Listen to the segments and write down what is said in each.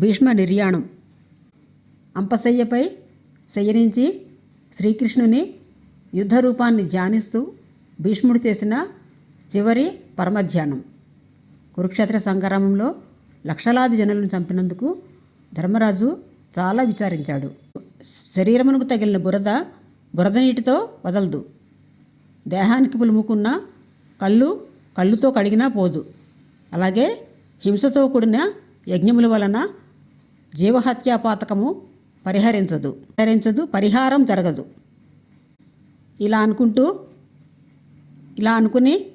భీష్మ నిర్యాణం అంపశయ్యపై శయనించి శ్రీకృష్ణుని యుద్ధ రూపాన్ని ధ్యానిస్తూ భీష్ముడు చేసిన చివరి పరమధ్యానం. కురుక్షేత్ర సంగ్రామంలో లక్షలాది జనులను చంపినందుకు ధర్మరాజు చాలా విచారించాడు. శరీరమునకు తగిలిన బురద బురద నీటితో వదలదు. దేహానికి పులుముకున్న కళ్ళు కళ్ళుతో కడిగినా పోదు. అలాగే హింసతో కూడిన యజ్ఞముల వలన జీవహత్యా పాతకము పరిహరించదు. పరిహరించదు పరిహారం జరగదు. ఇలా అనుకుంటూ ఇలా అనుకుని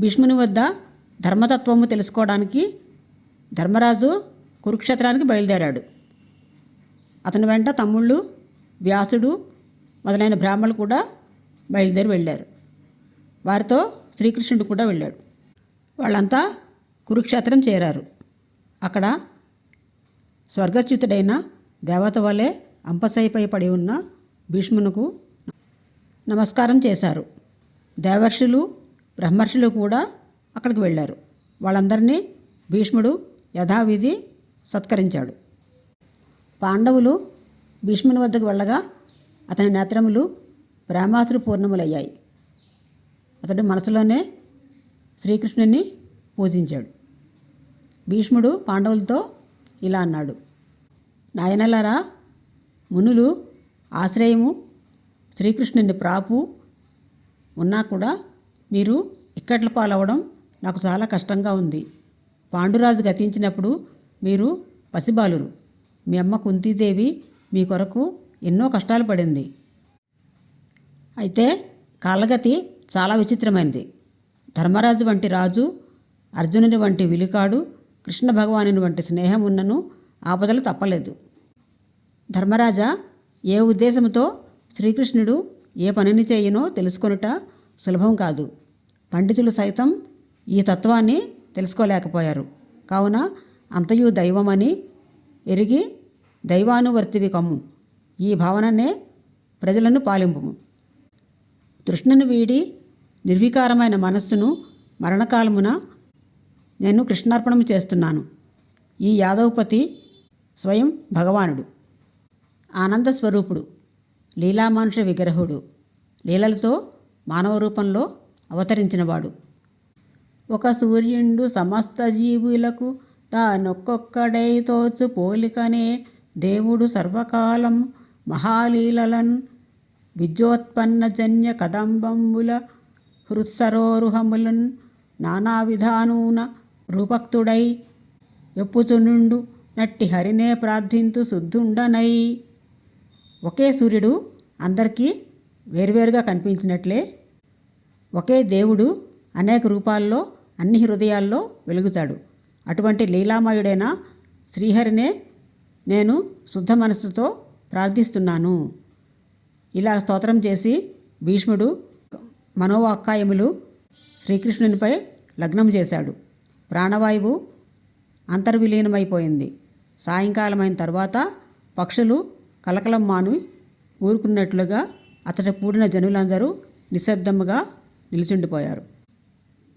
భీష్ముని వద్ద ధర్మతత్వము తెలుసుకోవడానికి ధర్మరాజు కురుక్షేత్రానికి బయలుదేరాడు. అతని వెంట తమ్ముళ్ళు వ్యాసుడు మొదలైన బ్రాహ్మణులు కూడా బయలుదేరి వెళ్ళారు. వారితో శ్రీకృష్ణుడు కూడా వెళ్ళాడు. వాళ్ళంతా కురుక్షేత్రం చేరారు. అక్కడ స్వర్గచ్యుతుడైన దేవత వలె అంపసైపై పడి ఉన్న భీష్మునకు నమస్కారం చేశారు. దేవర్షులు బ్రహ్మర్షులు కూడా అక్కడికి వెళ్ళారు. వాళ్ళందరినీ భీష్ముడు యథావిధి సత్కరించాడు. పాండవులు భీష్ముని వద్దకు వెళ్ళగా అతని నేత్రములు ప్రేమాశ్రు పూర్ణములయ్యాయి. అతడు మనసులోనే శ్రీకృష్ణుని పూజించాడు. భీష్ముడు పాండవులతో ఇలా అన్నాడు. నాయనలారా మునులు ఆశ్రయము శ్రీకృష్ణుని ప్రాపు ఉన్నా కూడా మీరు ఇక్కట్ల పాలవడం నాకు చాలా కష్టంగా ఉంది. పాండురాజు గతించినప్పుడు మీరు పసిబాలురు. మీ అమ్మ కుంతీదేవి మీ కొరకు ఎన్నో కష్టాలు పడింది. అయితే కాలగతి చాలా విచిత్రమైనది ధర్మరాజు వంటి రాజు అర్జునుని వంటి విలుకాడు కృష్ణ భగవానుని వంటి స్నేహం ఉన్నను ఆపదలు తప్పలేదు. ధర్మరాజా ఏ ఉద్దేశంతో శ్రీకృష్ణుడు ఏ పనిని చేయనో తెలుసుకొనుట సులభం కాదు. పండితులు సైతం ఈ తత్వాన్ని తెలుసుకోలేకపోయారు. కావున అంతయు దైవమని ఎరిగి దైవానువర్తివి కమ్ము. ఈ భావననే ప్రజలను పాలింపుము. తృష్ణను వీడి నిర్వికారమైన మనస్సును మరణకాలమున నేను కృష్ణార్పణం చేస్తున్నాను. ఈ యాదవపతి స్వయం భగవానుడు. ఆనంద స్వరూపుడు లీలామానుష విగ్రహుడు లీలలతో మానవ రూపంలో అవతరించినవాడు. ఒక సూర్యుండు సమస్త జీవులకు తానొక్కొక్కడై తోచు పోలికనే దేవుడు సర్వకాలం మహాలీలలన్ విద్యోత్పన్నజన్య కదంబంబుల హృత్సరోరుహములన్ నానా విధానూన రూపక్తుడై ఎప్పుచునుండు నట్టి హరినే ప్రార్థింతు శుద్ధుండనై. ఒకే సూర్యుడు అందరికీ వేరువేరుగా కనిపించినట్లే ఒకే దేవుడు అనేక రూపాల్లో అన్ని హృదయాల్లో వెలుగుతాడు. అటువంటి లీలామయుడైన శ్రీహరినే నేను శుద్ధ మనస్సుతో ప్రార్థిస్తున్నాను. ఇలా స్తోత్రం చేసి భీష్ముడు మనోవాక్కాయములు శ్రీకృష్ణునిపై లగ్నం చేశాడు. ప్రాణవాయువు అంతర్విలీనమైపోయింది. సాయంకాలమైన తర్వాత పక్షులు కలకలం మాను ఊరుకున్నట్లుగా అతడి కూడిన జనులందరూ నిశ్శబ్దముగా నిలిచుండిపోయారు.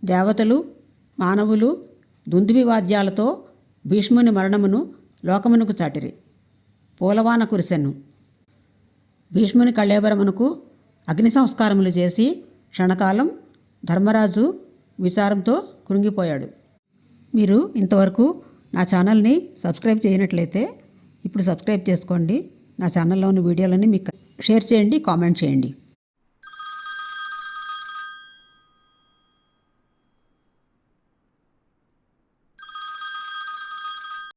దేవతలు మానవులు దుందుబి వాద్యాలతో భీష్ముని మరణమును లోకమునకు చాటిరి. పూలవాన కురిసెను భీష్ముని కళేబరమునకు అగ్ని సంస్కారములు చేసి క్షణకాలం ధర్మరాజు విచారంతో కృంగిపోయాడు. మీరు ఇంతవరకు నా ఛానల్ని సబ్స్క్రైబ్ చేయనట్లయితే ఇప్పుడు సబ్స్క్రైబ్ చేసుకోండి. నా ఛానల్లో ఉన్న వీడియోలని మీకు షేర్ చేయండి కామెంట్ చేయండి.